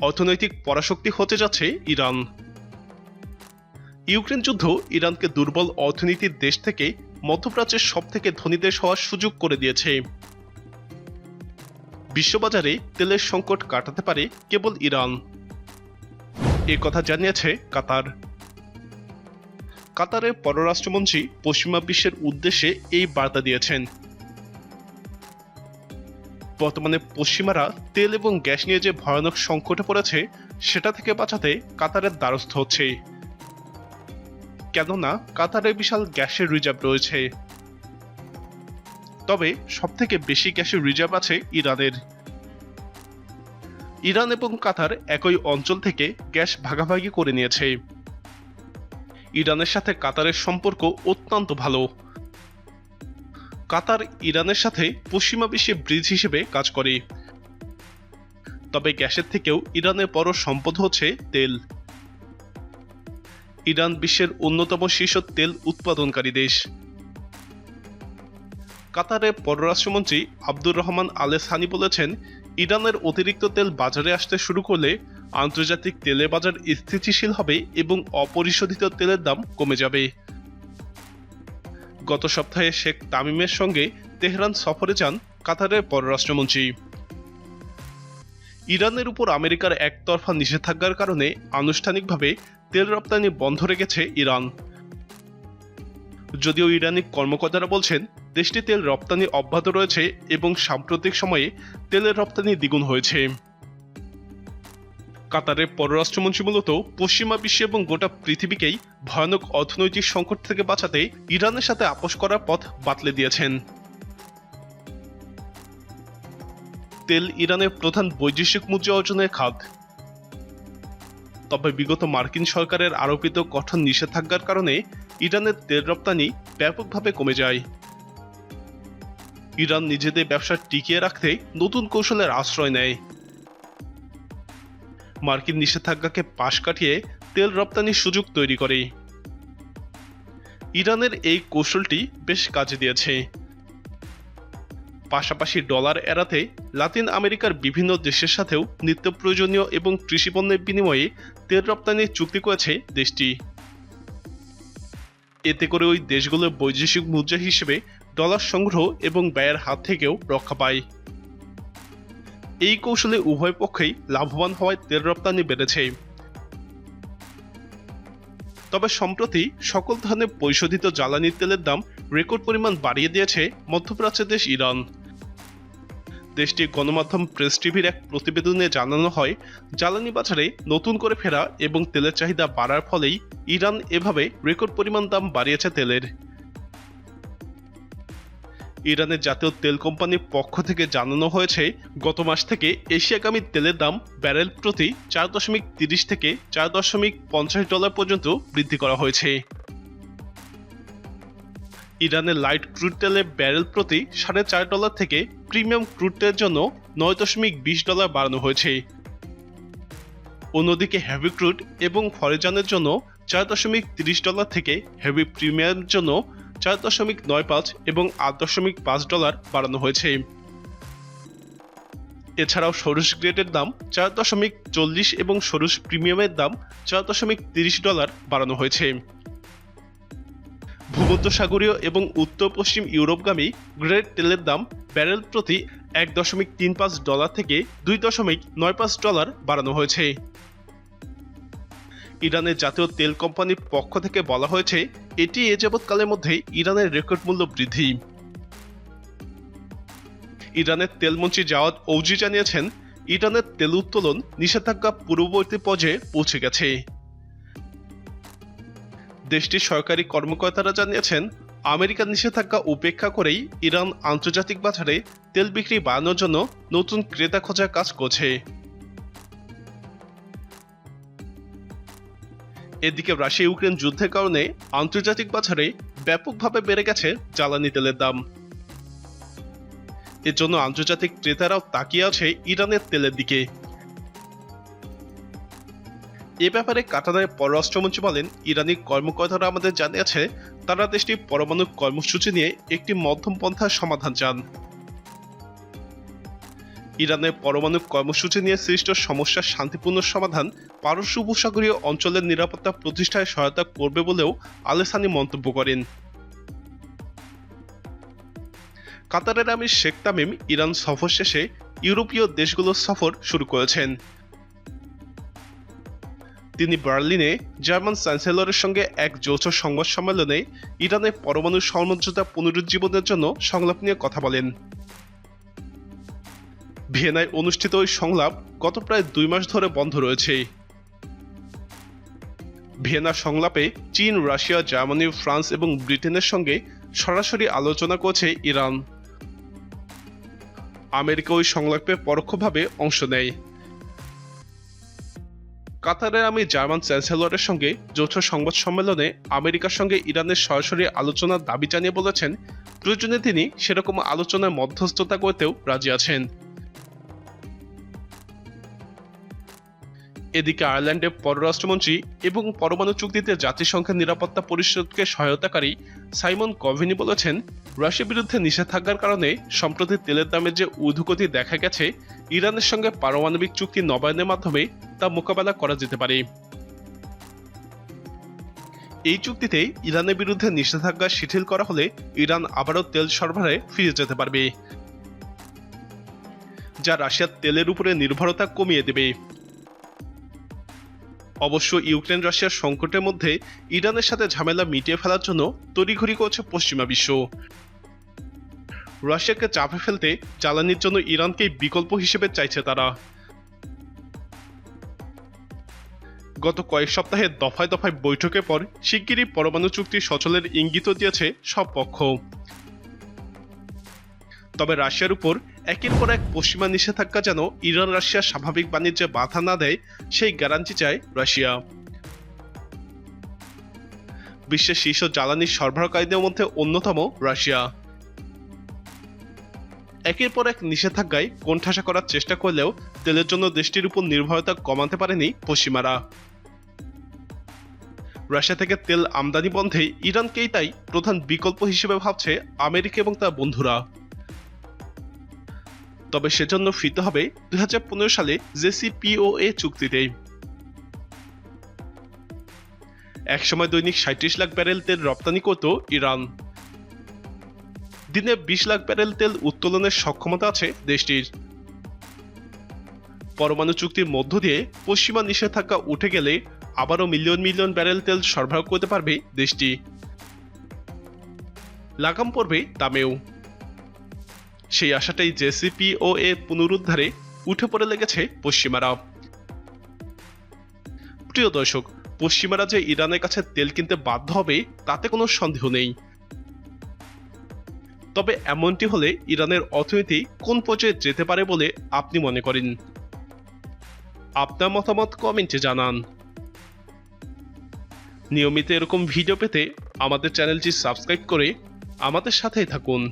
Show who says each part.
Speaker 1: অর্থনৈতিক পরাশক্তি হতে যাচ্ছে ইরান। ইউক্রেন যুদ্ধ ইরানকে দুর্বল অর্থনীতির দেশ থেকে মধ্যপ্রাচ্যের সব থেকে ধনী দেশ হওয়ার সুযোগ করে দিয়েছে। বিশ্ববাজারে তেলের সংকট কাটাতে পারে কেবল ইরান। এ কথা জানিয়েছে কাতার। কাতারের পররাষ্ট্রমন্ত্রী পশ্চিমা বিশ্বের উদ্দেশ্যে এই বার্তা দিয়েছেন। বর্তমানে পশ্চিমারা তেল এবং গ্যাস নিয়ে যে ভয়ানক সংকটে পড়েছে, সেটা থেকে বাঁচাতে কাতারের দ্বারস্থ হচ্ছে। কেননা, কাতারে বিশাল গ্যাসের রিজার্ভ রয়েছে। তবে সবথেকে বেশি গ্যাসের রিজার্ভ আছে ইরানের। ইরান এবং কাতার একই অঞ্চল থেকে গ্যাস ভাগাভাগি করে নিয়েছে। ইরানের সাথে কাতারের সম্পর্ক অত্যন্ত ভালো। কাতার ইরানের সাথে পশ্চিমা বিশ্বে ব্রিজ হিসেবে কাজ করে। তবে গ্যাসের থেকেও ইরানের বড় সম্পদ হচ্ছে তেল। ইরান বিশ্বের অন্যতম শীর্ষ তেল উৎপাদনকারী দেশ। কাতারের পররাষ্ট্রমন্ত্রী আব্দুর রহমান আলে সানি বলেছেন, ইরানের অতিরিক্ত তেল বাজারে আসতে শুরু করলে আন্তর্জাতিক তেলের বাজার স্থিতিশীল হবে এবং অপরিশোধিত তেলের দাম কমে যাবে। গত সপ্তাহে শেখ তামিমের সঙ্গে তেহরান সফরে যান কাতারের পররাষ্ট্রমন্ত্রী। ইরানের উপর আমেরিকার একতরফা নিষেধাজ্ঞার কারণে আনুষ্ঠানিকভাবে তেল রপ্তানি বন্ধ রেখেছে ইরান। যদিও ইরানি কর্মকর্তারা বলছেন, দেশটি তেল রপ্তানি অব্যাহত রয়েছে এবং সাম্প্রতিক সময়ে তেলের রপ্তানি দ্বিগুণ হয়েছে। কাতারের পররাষ্ট্রমন্ত্রী মূলত পশ্চিমা বিশ্ব এবং গোটা পৃথিবীকেই ভয়ানক অর্থনৈতিক সংকট থেকে বাঁচাতে ইরানের সাথে আপোষ করার পথ বাতলে দিয়েছেন। তেল ইরানের প্রধান বৈদেশিক মুদ্রা অর্জনের খাত। তবে বিগত মার্কিন সরকারের আরোপিত কঠোর নিষেধাজ্ঞার কারণে ইরানের তেল রপ্তানি ব্যাপকভাবে কমে যায়। ইরান নিজেদের ব্যবসা টিকিয়ে রাখতে নতুন কৌশলের আশ্রয় নেয়। মার্কিন নিষেধাজ্ঞাকে পাশ কাটিয়ে তেল রপ্তানির সুযোগ তৈরি করে। ইরানের এই কৌশলটি বেশ কাজে দিয়েছে। পাশাপাশি ডলার এড়াতে লাতিন আমেরিকার বিভিন্ন দেশের সাথেও নিত্য প্রয়োজনীয় এবং কৃষিপণ্যের বিনিময়ে তেল রপ্তানির চুক্তি করেছে দেশটি। এতে করে ওই দেশগুলোর বৈদেশিক মুদ্রা হিসেবে ডলার সংগ্রহ এবং ব্যয়ের হাত থেকেও রক্ষা পায়। এই কৌশলে উভয় পক্ষেই লাভবান হওয়ায় তেল রপ্তানি বেড়েছে। তবে সম্প্রতি সকল ধরনের পরিশোধিত জ্বালানি তেলের দাম রেকর্ড পরিমাণ বাড়িয়ে দিয়েছে মধ্যপ্রাচ্যের দেশ ইরান। দেশটির গণমাধ্যম প্রেস টিভির এক প্রতিবেদনে জানানো হয়, জ্বালানি বাজারে নতুন করে ফেরা এবং তেলের চাহিদা বাড়ার ফলেই ইরান এভাবে রেকর্ড পরিমাণ দাম বাড়িয়েছে তেলের। ইরানের জাতীয় তেল কোম্পানির পক্ষ থেকে জানানো হয়েছে, গত মাস থেকে এশিয়াগামী তেলের দাম ব্যারেল প্রতি চার দশমিক তিরিশ থেকে চার দশমিক পঞ্চাশ ডলার পর্যন্ত বৃদ্ধি করা হয়েছে। ইরানের লাইট ক্রুড তেলের ব্যারেল প্রতি সাড়ে চার ডলার থেকে প্রিমিয়াম ক্রুড তেলের জন্য নয় দশমিক বিশ ডলার বাড়ানো হয়েছে। অন্যদিকে হেভি ক্রুড এবং ফরেজানের জন্য চার দশমিক তিরিশ ডলার থেকে হেভি প্রিমিয়ামের জন্য চার দশমিক নয় পাঁচ এবং আট দশমিক পাঁচ ডলার বাড়ানো হয়েছে। এছাড়াও সরুষ গ্রেডের দাম চার দশমিক চল্লিশ এবং সরুষ প্রিমিয়ামের দাম চার দশমিক তিরিশ ডলার বাড়ানো হয়েছে। ভূমধ্যসাগরীয় এবং উত্তর পশ্চিম ইউরোপগামী গ্রেড তেলের দাম ব্যারেল প্রতি এক দশমিক তিন পাঁচ ডলার থেকে দুই দশমিক নয় পাঁচ ডলার বাড়ানো হয়েছে। ইরানের জাতীয় তেল কোম্পানির পক্ষ থেকে বলা হয়েছে এটি এ যাবৎকালের মধ্যে ইরানের রেকর্ড মূল্য বৃদ্ধি। ইরানের তেলমন্ত্রী জাওয়াদ ঔজি জানিয়েছেন, ইরানের তেল উত্তোলন নিষেধাজ্ঞা পূর্ববর্তী পর্যায়ে পৌঁছে গেছে। দেশটির সরকারি কর্মকর্তারা জানিয়েছেন, আমেরিকার নিষেধাজ্ঞা উপেক্ষা করেই ইরান আন্তর্জাতিক বাজারে তেল বিক্রি বাড়ানোর জন্য নতুন ক্রেতা খোঁজার কাজ করছে। এদিকে রাশিয়া ইউক্রেন যুদ্ধের কারণে আন্তর্জাতিক বাজারে ব্যাপকভাবে বেড়ে গেছে জ্বালানি তেলের দাম। এর জন্য আন্তর্জাতিক ক্রেতারাও তাকিয়ে আছে ইরানের তেলের দিকে। এ ব্যাপারে কাতারের পররাষ্ট্রমন্ত্রী বলেন, ইরানি কর্মকর্তারা আমাদের জানিয়েছে, তারা দেশটি পরমাণু কর্মসূচি নিয়ে একটি মধ্যম পন্থার সমাধান চান। ইরানের পরমাণু কর্মসূচি নিয়ে সৃষ্ট সমস্যার শান্তিপূর্ণ সমাধান পারস্য উপসাগরীয় অঞ্চলের নিরাপত্তা প্রতিষ্ঠায় সহায়তা করবে বলেও আলেসানি মন্তব্য করেন। কাতারের আমির শেখ তামিম ইরান সফর শেষে ইউরোপীয় দেশগুলোর সফর শুরু করেছেন। তিনি বার্লিনে জার্মান চ্যান্সেলরের সঙ্গে এক যৌথ সংবাদ সম্মেলনে ইরানের পরমাণু সমঝোতা পুনরুজ্জীবনের জন্য সংলাপ নিয়ে কথা বলেন। ভিয়েনায় অনুষ্ঠিত ওই সংলাপ গত প্রায় দুই মাস ধরে বন্ধ রয়েছে। ভিয়েনা সংলাপে চীন, রাশিয়া, জার্মানি, ফ্রান্স এবং ব্রিটেনের সঙ্গে সরাসরি আলোচনা করছে ইরান। আমেরিকা ওই সংলাপে পরোক্ষভাবে অংশ নেয়। কাতারে আমি জার্মান চ্যান্সেলরের সঙ্গে যৌথ সংবাদ সম্মেলনে আমেরিকার সঙ্গে ইরানের সরাসরি আলোচনার দাবি জানিয়ে বলেছেন, প্রয়োজনে তিনি সেরকম আলোচনায় মধ্যস্থতা করতেও রাজি আছেন। এদিকে আয়ারল্যান্ডের পররাষ্ট্রমন্ত্রী এবং পরমাণু চুক্তিতে জাতিসংঘের নিরাপত্তা পরিষদকে সহায়তাকারী সাইমন কভিনি বলেছেন, রাশিয়ার বিরুদ্ধে নিষেধাজ্ঞার কারণে সম্প্রতি তেলের দামের যে ঊর্ধ্বগতি দেখা গেছে, ইরানের সঙ্গে পারমাণবিক চুক্তি নবায়নের মাধ্যমে তা মোকাবেলা করা যেতে পারে। এই চুক্তিতে ইরানের বিরুদ্ধে নিষেধাজ্ঞা শিথিল করা হলে ইরান আবারও তেল সরবরাহে ফিরে যেতে পারবে, যা রাশিয়ার তেলের উপরে নির্ভরতা কমিয়ে দেবে। অবশ্য ইউক্রেন রাশিয়ার সংকটের মধ্যে ইরানের সাথে ঝামেলা মিটিয়ে ফেলার জন্য তড়িঘড়ি করছে পশ্চিমা বিশ্ব। রাশিয়াকে চাপে ফেলতে জ্বালানির জন্য ইরানকেই বিকল্প হিসেবে চাইছে তারা। গত কয়েক সপ্তাহে দফায় দফায় বৈঠকের পর শিগগিরই পরমাণু চুক্তি সচলের ইঙ্গিত দিয়েছে সব পক্ষ। তবে রাশিয়ার উপর একের পর এক পশ্চিমা নিষেধাজ্ঞা যেন ইরান রাশিয়ার স্বাভাবিক বাণিজ্যে বাধা না দেয়, সেই গ্যারান্টি চায় রাশিয়া। বিশ্বের শীর্ষ জ্বালানি সরবরাহকারীদের মধ্যে অন্যতম রাশিয়া। একের পর এক নিষেধাজ্ঞায় কোণঠাসা করার চেষ্টা করলেও তেলের জন্য দেশটির উপর নির্ভরতা কমাতে পারেনি পশ্চিমারা। রাশিয়া থেকে তেল আমদানি বন্ধে ইরানকেই তাই প্রধান বিকল্প হিসেবে ভাবছে আমেরিকা এবং তার বন্ধুরা। তবে সেজন্য ফিরতে হবে দু হাজার পনেরো সালে জেসিপিওএ চুক্তিতে। একসময় দৈনিক সাঁত্রিশ লাখ ব্যারেল তেল রপ্তানি করত ইরান। দিনে বিশ লাখ ব্যারেল তেল উত্তোলনের সক্ষমতা আছে দেশটির। পরমাণু চুক্তির মধ্য দিয়ে পশ্চিমা নিষেধাজ্ঞা উঠে গেলে আবারও মিলিয়ন মিলিয়ন ব্যারেল তেল সরবরাহ করতে পারবে দেশটি। লাগাম পড়বে দামেও সেই আশাটাই জেসিপি ও এ পুনরুদ্ধারে উঠে পড়ে লেগেছে পশ্চিমারা। প্রিয় দর্শক, পশ্চিমারা যে ইরানের কাছে তেল কিনতে বাধ্য হবে, তাতে কোনো সন্দেহ নেই। তবে এমনটি হলে ইরানের অর্থনীতি কোন পর্যায়ে যেতে পারে বলে আপনি মনে করেন? আপনার মতামত কমেন্টে জানান। নিয়মিত এরকম ভিডিও পেতে আমাদের চ্যানেলটি সাবস্ক্রাইব করে আমাদের সাথেই থাকুন।